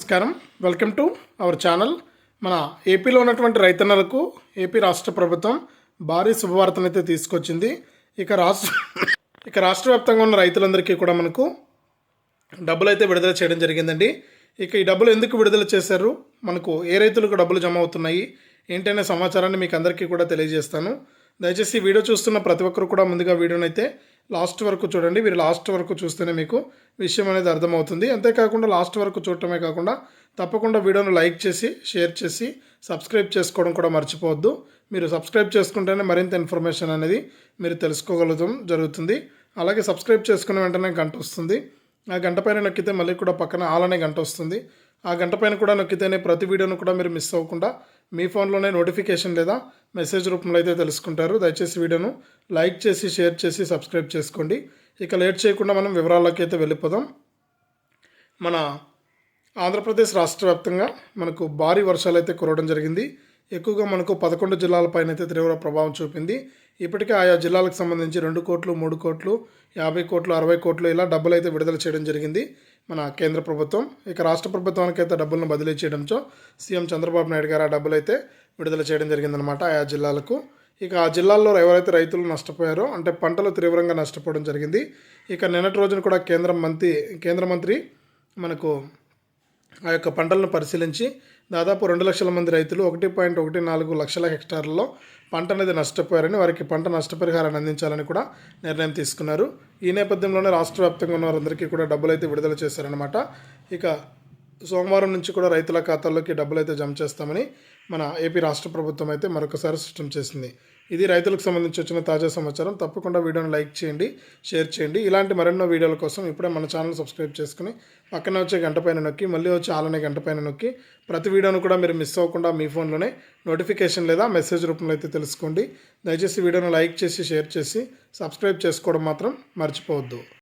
నమస్కారం. Welcome to our channel. మన ఏపీలో ఉన్నటువంటి రైతన్నలకు ఏపీ రాష్ట్ర ప్రభుత్వం భారీ శుభవార్తను అయితే తీసుకొచ్చింది. ఇక రాష్ట్ర ఇక రాష్ట్ర వ్యాప్తంగా ఉన్న రైతులందరికీ కూడా మనకు డబ్బులు అయితే విడుదల చేయడం జరిగిందండి. ఇక ఈ డబ్బులు ఎందుకు విడుదల చేశారు? మనకు ఏ రైతులకు డబ్బులు జమ అవుతున్నాయి? ఏంటనే సమాచారాన్ని మీకు అందరికీ కూడా తెలియజేస్తాను. దయచేసి వీడియో చూస్తున్న ప్రతి ఒక్కరు కూడా ముందుగా వీడియోనైతే అయితే లాస్ట్ వరకు చూడండి. మీరు లాస్ట్ వరకు చూస్తేనే మీకు విషయం అనేది అర్థమవుతుంది. అంతేకాకుండా లాస్ట్ వరకు చూడటమే కాకుండా తప్పకుండా వీడియోను లైక్ చేసి షేర్ చేసి సబ్స్క్రైబ్ చేసుకోవడం కూడా మర్చిపోవద్దు. మీరు సబ్స్క్రైబ్ చేసుకుంటేనే మరింత ఇన్ఫర్మేషన్ అనేది మీరు తెలుసుకోగలగడం జరుగుతుంది. అలాగే సబ్స్క్రైబ్ చేసుకున్న వెంటనే గంట వస్తుంది. ఆ గంట పైన నొక్కితే మళ్ళీ కూడా పక్కన ఆల్ అనే గంట వస్తుంది. ఆ గంట పైన కూడా నొక్కితేనే ప్రతి వీడియోను కూడా మీరు మిస్ అవ్వకుండా మీ ఫోన్లోనే నోటిఫికేషన్ లేదా మెసేజ్ రూపంలో అయితే తెలుసుకుంటారు. దయచేసి వీడియోను లైక్ చేసి షేర్ చేసి సబ్స్క్రైబ్ చేసుకోండి. ఇక లేట్ చేయకుండా మనం వివరాల్లోకి అయితే వెళ్ళిపోదాం. మన ఆంధ్రప్రదేశ్ రాష్ట్ర వ్యాప్తంగా మనకు భారీ వర్షాలు అయితే కురవడం జరిగింది. ఎక్కువగా మనకు పదకొండు జిల్లాలపైన అయితే తీవ్ర ప్రభావం చూపింది. ఇప్పటికే ఆయా జిల్లాలకు సంబంధించి రెండు కోట్లు మూడు కోట్లు యాభై కోట్లు అరవై కోట్లు ఇలా డబ్బులు అయితే విడుదల చేయడం జరిగింది మన కేంద్ర ప్రభుత్వం. ఇక రాష్ట్ర ప్రభుత్వానికైతే డబ్బులను బదిలీ చేయడంతో సీఎం చంద్రబాబు నాయుడు గారు ఆ డబ్బులు అయితే విడుదల చేయడం జరిగిందనమాట ఆయా జిల్లాలకు. ఇక ఆ జిల్లాల్లో ఎవరైతే రైతులు నష్టపోయారో అంటే పంటలు తీవ్రంగా నష్టపోవడం జరిగింది. ఇక నిన్నటి రోజున కూడా కేంద్ర మంత్రి కేంద్ర మంత్రి మనకు ఆ యొక్క పంటలను పరిశీలించి దాదాపు రెండు లక్షల మంది రైతులు ఒకటి పాయింట్ ఒకటి నాలుగు లక్షల హెక్టార్లలో పంట అనేది నష్టపోయారని వారికి పంట నష్టపరిహారాన్ని అందించాలని కూడా నిర్ణయం తీసుకున్నారు. ఈ నేపథ్యంలోనే రాష్ట్ర వ్యాప్తంగా ఉన్న వారందరికీ కూడా డబ్బులు అయితే విడుదల చేశారనమాట ఇక సోమవారం నుంచి కూడా రైతుల ఖాతాల్లోకి డబ్బులు అయితే జమ చేస్తామని మన ఏపీ రాష్ట్ర ప్రభుత్వం అయితే మరొకసారి స్పష్టం చేసింది. ఇది రైతులకు సంబంధించి వచ్చిన తాజా సమాచారం. తప్పకుండా వీడియోని లైక్ చేయండి షేర్ చేయండి. ఇలాంటి మరెన్నో వీడియోల కోసం ఇప్పుడే మన ఛానల్ సబ్స్క్రైబ్ చేసుకుని పక్కన వచ్చే గంట పైన నొక్కి మళ్ళీ వచ్చి ఆలనే గంట పైన నొక్కి ప్రతి వీడియోను కూడా మీరు మిస్ అవ్వకుండా మీ ఫోన్లోనే నోటిఫికేషన్ లేదా మెసేజ్ రూపంలో అయితే తెలుసుకోండి. దయచేసి వీడియోను లైక్ చేసి షేర్ చేసి సబ్స్క్రైబ్ చేసుకోవడం మాత్రం మర్చిపోవద్దు.